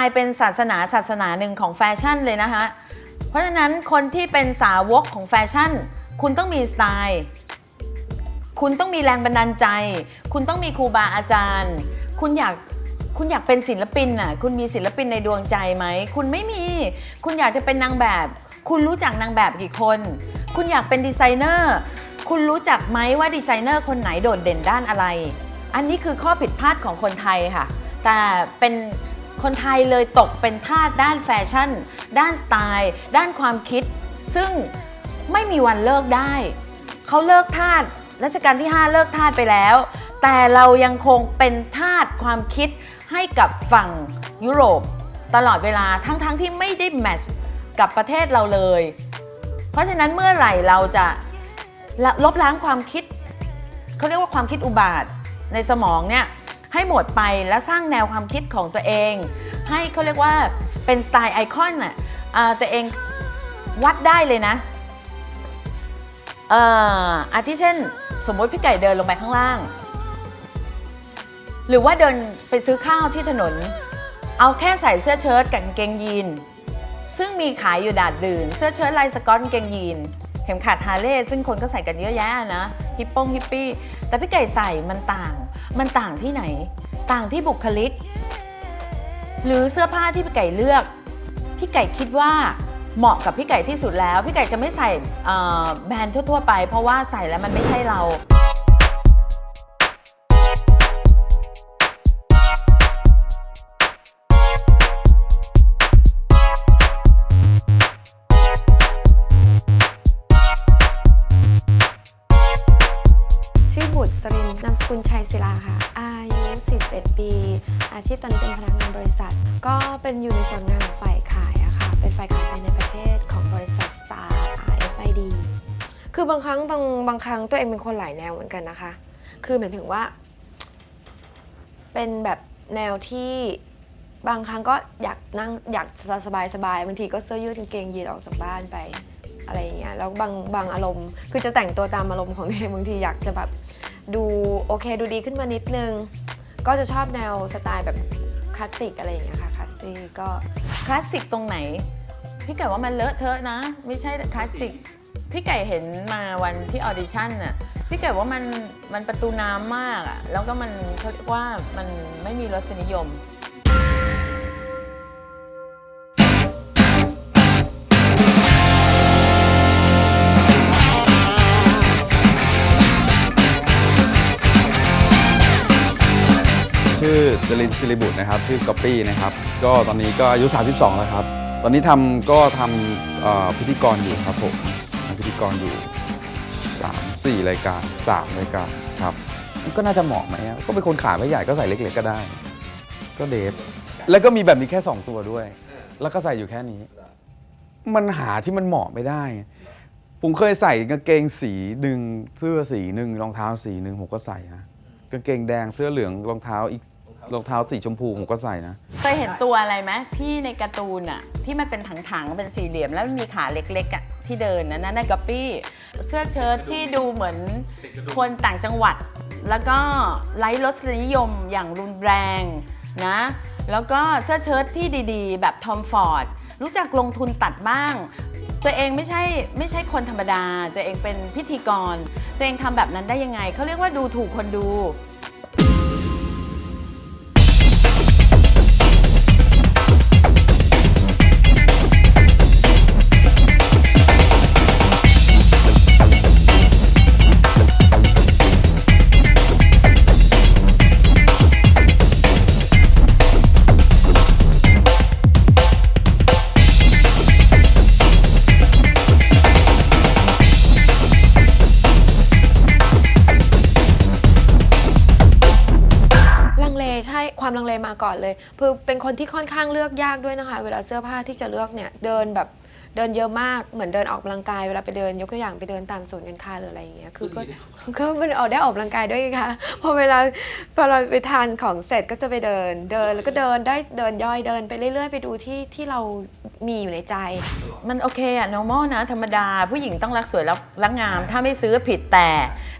ายเป็นศาสนาศาสนาหนึ่งของแฟชั่นเลยนะคะเพราะฉะนั้นคนที่เป็นสาวกของแฟชั่น คุณต้องมีสไตล์ คุณต้องมีแรงบันดาลใจ คุณต้องมีครูบาอาจารย์ คุณอยากคุณอยากเป็นศิลปินน่ะ คุณมีศิลปินในดวงใจไหม คุณไม่มี คุณอยากจะเป็นนางแบบ คุณรู้จักนางแบบกี่คน คุณอยากเป็นดีไซเนอร์ คุณรู้จักไหมว่าดีไซเนอร์คนไหนโดดเด่นด้านอะไร อันนี้คือข้อผิดพลาดของคนไทยค่ะ แต่เป็น คนไทยเลยตกเป็นทาสด้านแฟชั่น ด้านสไตล์ ด้านความคิด ซึ่งไม่มีวันเลิกได้ เขาเลิกทาสรัชกาลที่ 5 เลิกทาสไปแล้ว แต่เรายังคงเป็นทาสความคิดให้กับฝั่งยุโรป ตลอดเวลาทั้งๆทที่ไม่ได้แมทช์กับประเทศเราเลย เพราะฉะนั้นเมื่อไหร่เราจะละลบล้างความคิด เขาเรียกว่าความคิดอุบาทในสมองเนี่ย ให้หมดไปแล้วสร้างแนวความคิดของตัวเอง ให้เขาเรียกว่าเป็นสไตล์ไอคอนน่ะอ่าตัวเองวัดได้เลยนะเอ่ออาทิเช่น สมมติพี่ไก่เดินลงไปข้างล่าง หรือว่าเดินไปซื้อข้าวที่ถนน เอาแค่ใส่เสื้อเชิ้ตกับกางเกงยีน ซึ่งมีขายอยู่ดาดดื่น เสื้อเชิ้ตลายสก๊อตกางเกงยีน ข็มขัดฮาร์เลย์ซึ่งคนก็ใส่กันเยอะแยะนะฮิปโป้งฮิปปี้แต่พี่ไก่ใส่มันต่าง มันต่างที่ไหน ต่างที่บุคลิก หรือเสื้อผ้าที่พี่ไก่เลือก พี่ไก่คิดว่าเหมาะกับพี่ไก่ที่สุดแล้ว พี่ไก่จะไม่ใส่แบรนด์ทั่ว ๆ ไป เพราะว่าใส่แล้วมันไม่ใช่เรา กุลชัยศิลาค่ะ อายุ41 ปี อาชีพตอนนี้เป็นพนักงานบริษัท ก็เป็นอยู่ในส่วนงานฝ่ายขายอะค่ะ เป็นฝ่ายขายภายในประเทศของบริษัท Star RFID คือบางครั้งบางบางครั้งตัวเองเป็นคนหลายแนวเหมือนกันนะคะ คือหมายถึงว่า เป็นแบบแนวที่บางครั้งก็อยากนั่งอยากสบายสบายบางทีก็เสื้อยืดกางเกงยีนออกจากบ้านไปอะไรอย่างเงี้ย แล้วบางบางอารมณ์ คือจะแต่งตัวตามอารมณ์ของตัวเองบางทีอยากจะแบบ ดูโอเคดูดีขึ้นมานิดนึง ก็จะชอบแนวสไตล์แบบคลาสสิกอะไรอย่างเงี้ยค่ะคลาสสิกก็คลาสสิกตรงไหน พี่ไก่ว่ามันเลอะเทอะนะ ไม่ใช่คลาสสิกพี่ไก่เห็นมาวันที่ออดิชั่นน่ะพี่ไก่ว่ามันมันประตูน้ำมากอะแล้วก็มันเขาเรียกว่ามันไม่มีรสนิยม จรินศิริบุตรนะครับชื่อก๊อปปี้นะครับก็ตอนนี้ก็อายุ 32 แล้วครับ ตอนนี้ทำก็ทำพิธีกรอยู่ครับผมทำพิธีกรอยู่ 3 4 รายการ 3 รายการครับก็น่าจะเหมาะไหมก็เป็นคนขาไม่ใหญ่ก็ใส่เล็กๆก็ได้ ก็เดฟแล้วก็มีแบบนี้แค่ 2 ตัวด้วย แล้วก็ใส่อยู่แค่นี้ มันหาที่มันเหมาะไม่ได้ ผมเคยใส่กางเกงสีหนึ่งเสื้อสีหนึ่งรองเท้าสีหนึ่งผมก็ใส่นะกางเกงแดงเสื้อเหลืองรองเท้าอีก รองเท้าสีชมพูผมก็ใส่นะ เคยเห็นตัวอะไรไหมที่ในการ์ตูนอะที่มันเป็นถังๆเป็นสี่เหลี่ยมแล้วมันมีขาเล็กๆอะที่เดินนะนั่นน่ะกัปปี้เสื้อเชิ้ตที่ดูเหมือนคนต่างจังหวัด แล้วก็ไร้รสนิยมอย่างรุนแรงนะ แล้วก็เสื้อเชิ้ตที่ดีๆ แบบทอมฟอร์ดรู้จักลงทุนตัดบ้าง ตัวเองไม่ใช่ไม่ใช่คนธรรมดา ตัวเองเป็นพิธีกร ตัวเองทำแบบนั้นได้ยังไงเขาเรียกว่าดูถูกคนดู อนเลยคือเป็นคนที่ค่อนข้างเลือกยากด้วยนะคะ เวลาเสื้อผ้าที่จะเลือกเนี่ยเดินแบบเดินเยอะมากเหมือนเดินออกกำลังกายเวลาไปเดินยกตัวอย่างไปเดินตามศูนย์การค้าหรืออะไรอย่างเงี้ยคือก็ก็มันออกได้ออกกำลังกายด้วยไงคะพอเวลาพอเราไปทานของเสร็จก็จะไปเดิน เดินแล้วก็เดินได้เดินย่อยเดินไปเรื่อยๆ ไปดูที่ที่เรามีอยู่ในใจ มันโอเคอะ normal นะ ธรรมดา ผู้หญิงต้องรักสวยแล้วรักงาม ถ้าไม่ซื้อผิดแต่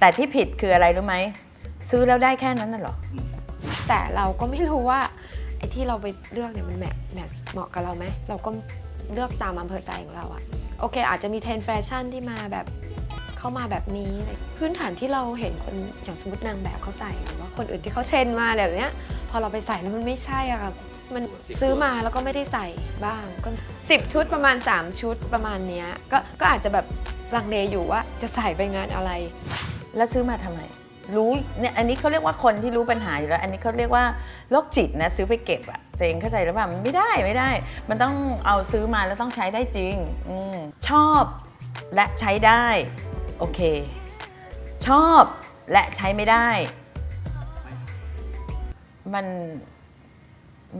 แต่ที่ผิดคืออะไรรู้ไหมซื้อแล้วได้แค่นั้นน่ะเหรอ แต่เราก็ไม่รู้ว่าไอ้ที่เราไปเลือกเนี่ยมันแมทแมทเหมาะกับเราไหมเราก็เลือกตามอำเภอใจของเราอะโอเค อาจจะมีเทรนแฟชั่นที่มาแบบเข้ามาแบบนี้พื้นฐานที่เราเห็นคนอย่างสมมตินางแบบเขาใส่หรือว่าคนอื่นที่เขาเทรนมาแบบเนี้ยพอเราไปใส่แล้วมันไม่ใช่อะค่ะมันซื้อมาแล้วก็ไม่ได้ใส่บ้างก็สิบชุดประมาณ 3 ชุดประมาณเนี้ยก็ก็อาจจะแบบลังเลอยู่ว่าจะใส่ไปงานอะไร แล้วซื้อมาทำไม รู้เนี่ยอันนี้เขาเรียกว่าคนที่รู้ปัญหาอยู่แล้ว อันนี้เขาเรียกว่าโรคจิตนะซื้อไปเก็บอะตัวเองเข้าใจหรือเปล่ามันไม่ได้ไม่ได้ มันต้องเอาซื้อมาแล้วต้องใช้ได้จริงอชอบและใช้ได้โอเค ชอบและใช้ไม่ได้ มัน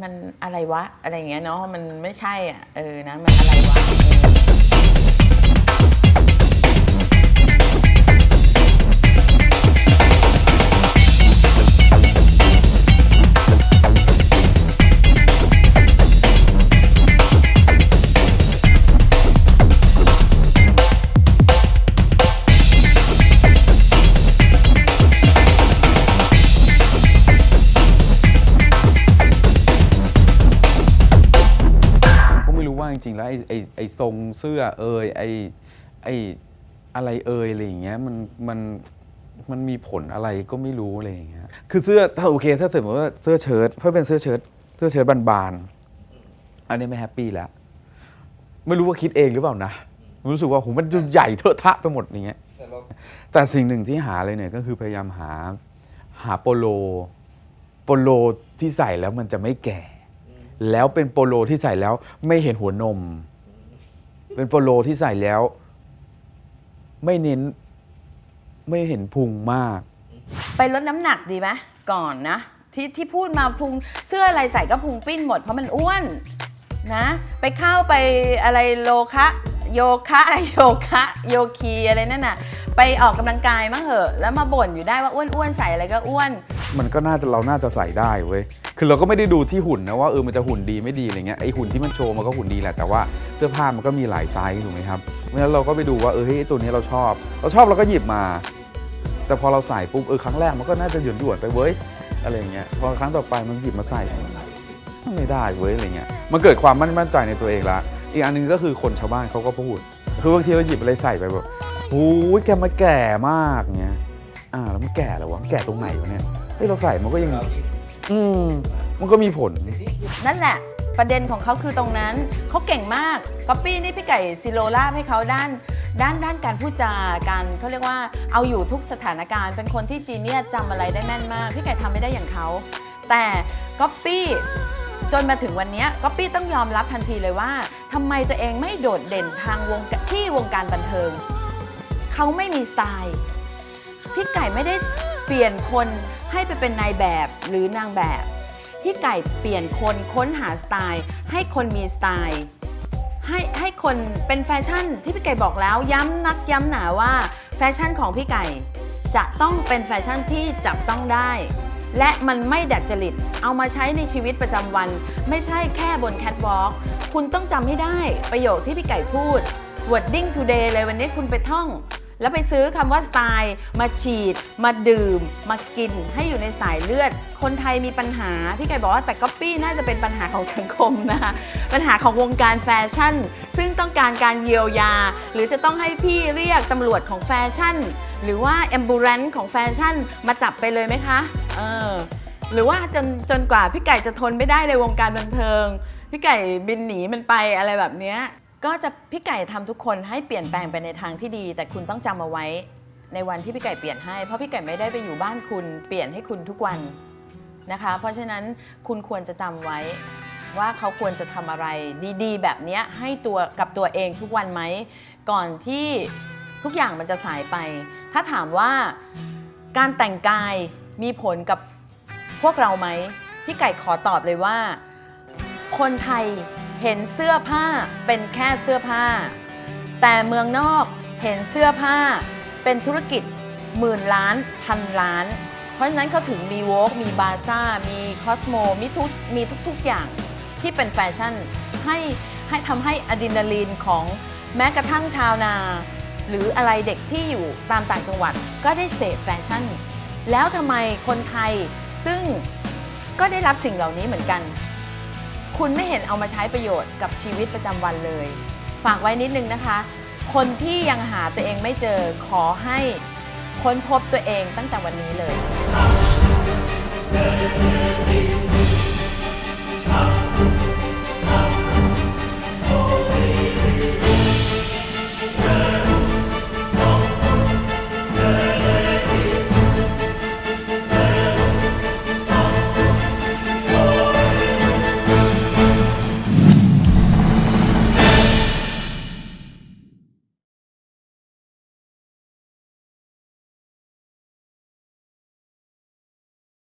มันอะไรวะอะไรเงี้ยเนาะมันไม่ใช่อะเออนะมันอะไรวะ จริงๆแล้วไอ้ไอ้ไอ้ทรงเสื้อเอยไอ้ไอ้อะไรเอยอะไรอย่างเงี้ยมันมันมันมีผลอะไรก็ไม่รู้อะไรอย่างเงี้ยคือเสื้อถ้าโอเค ถ้าสมมติว่าเสื้อเชิ้ตถ้าเป็นเสื้อเชิ้ตเสื้อเชิ้ตบานๆอันนี้ไม่แฮปปี้แล้วไม่รู้ว่าคิดเองหรือเปล่านะรู้สึกว่าโหมันจะใหญ่เทอะทะไปหมดอย่างเงี้ยแต่สิ่งหนึ่งที่หาเลยเนี่ยก็คือพยายามหาหาโปโลโปโลที่ใส่แล้วมันจะไม่แก่ แล้วเป็นโปโลที่ใส่แล้วไม่เห็นหัวนม เป็นโปโลที่ใส่แล้ว ไม่เน้น ไม่เห็นพุงมาก ไปลดน้ำหนักดีไหมก่อนนะ ที่ที่พูดมาพุงเสื้ออะไรใส่ก็พุงปิ้นหมดเพราะมันอ้วนนะ ไปเข้าไปอะไรโลคะโยคะโยคะโยคีอะไรนั่นน่ะ ไปออกกำลังกายมั้งเหอะ แล้วมาบ่นอยู่ได้ว่าอ้วนอ้วนใส่อะไรก็อ้วน มันก็น่าจะเราน่าจะใส่ได้เว้ย คือเราก็ไม่ได้ดูที่หุ่นนะว่าเออมันจะหุ่นดีไม่ดีอะไรเงี้ยไอหุ่นที่มันโชว์มันก็หุ่นดีแหละแต่ว่าเสื้อผ้ามันก็มีหลายไซส์ถูกไหมครับเพราะฉะนั้นเราก็ไปดูว่าเออเฮ้ยตัวนี้เราชอบ เราชอบเราก็หยิบมา แต่พอเราใส่ปุ๊บเออครั้งแรกมันก็น่าจะหยวนหยวนไปเว้ยอะไรเงี้ยพอครั้งต่อไปมันหยิบมาใส่ไม่ได้เว้ยอะไรเงี้ยมันเกิดความมั่นมั่นใจในตัวเองละอีกอันหนึงก็คือคนชาวบ้านเขาก็พูด คือบางทีเราหยิบอะไรใส่ไปแบบโอ้ยแกมาแก่มากเงี้ยอ่าแล้วมันแก่แล้ววะแก่ตรงไหนวะเนี่ย เฮ้ยเราใส่มันก็ยัง อืม มันก็มีผล นั่นแหละ ประเด็นของเขาคือตรงนั้นเขาเก่งมากก๊อปปี้นี่พี่ไก่ซิโรลาบให้เขาด้านด้านด้านการพูดจาการเขาเรียกว่าเอาอยู่ทุกสถานการณ์ เป็นคนที่จีเนียสจำอะไรได้แม่นมาก พี่ไก่ทำไม่ได้อย่างเขา แต่ก๊อปปี้จนมาถึงวันเนี้ก๊อปปี้ต้องยอมรับทันทีเลยว่าทำไมตัวเองไม่โดดเด่นทางวงกที่วงการบันเทิง เขาไม่มีสไตล์ พี่ไก่ไม่ได้เปลี่ยนคน ให้ไปเป็นนายแบบหรือนางแบบ พี่ไก่เปลี่ยนคนค้นหาสไตล์ ให้คนมีสไตล์ให้ให้คนเป็นแฟชั่นที่พี่ไก่บอกแล้วย้ำนักย้ำหนาว่าแฟชั่นของพี่ไก่ จะต้องเป็นแฟชั่นที่จับต้องได้ และมันไม่ดัดจริต เอามาใช้ในชีวิตประจำวัน ไม่ใช่แค่บนแคทวอล์กคุณต้องจำให้ได้ประโยคที่พี่ไก่พูด wording today เลยวันนี้คุณไปท่อง แล้วไปซื้อคำว่าสไตล์ มาฉีด มาดื่ม มากิน ให้อยู่ในสายเลือด คนไทยมีปัญหา พี่ไก่บอกว่าแต่ก๊อปปี้น่าจะเป็นปัญหาของสังคมนะคะปัญหาของวงการแฟชั่น ซึ่งต้องการการเยียวยา หรือจะต้องให้พี่เรียกตำรวจของแฟชั่น หรือว่าแอมบูเรนของแฟชั่น มาจับไปเลยไหมคะ เออ หรือว่าจนจนกว่าพี่ไก่จะทนไม่ได้ในวงการบันเทิง พี่ไก่บินหนีมันไปอะไรแบบเนี้ย ก็จะพี่ไก่ทำทุกคนให้เปลี่ยนแปลงไปในทางที่ดี แต่คุณต้องจำเอาไว้ในวันที่พี่ไก่เปลี่ยนให้ เพราะพี่ไก่ไม่ได้ไปอยู่บ้านคุณเปลี่ยนให้คุณทุกวันนะคะ เพราะฉะนั้นคุณควรจะจำไว้ว่าเขาควรจะทำอะไรดีๆ แบบเนี้ยให้ตัวกับตัวเองทุกวันไหม ก่อนที่ทุกอย่างมันจะสายไป ถ้าถามว่าการแต่งกายมีผลกับพวกเราไหมพี่ไก่ขอตอบเลยว่า คนไทย เห็นเสื้อผ้าเป็นแค่เสื้อผ้า แต่เมืองนอกเห็นเสื้อผ้า เป็นธุรกิจหมื่นล้านพันล้าน เพราะฉะนั้นเขาถึงมีโวกมีบาซ่า มีคอสโมมีทุกมีทุกๆอย่างที่เป็นแฟชั่น ให้ให้ทำให้อะดรีนาลีนของแม้กระทั่งชาวนา หรืออะไรเด็กที่อยู่ตามต่างจังหวัดก็ได้เสพแฟชั่น แล้วทำไมคนไทยซึ่งก็ได้รับสิ่งเหล่านี้เหมือนกัน คุณไม่เห็นเอามาใช้ประโยชน์กับชีวิตประจำวันเลย ฝากไว้นิดนึงนะคะ คนที่ยังหาตัวเองไม่เจอขอให้ค้นพบตัวเองตั้งแต่วันนี้เลย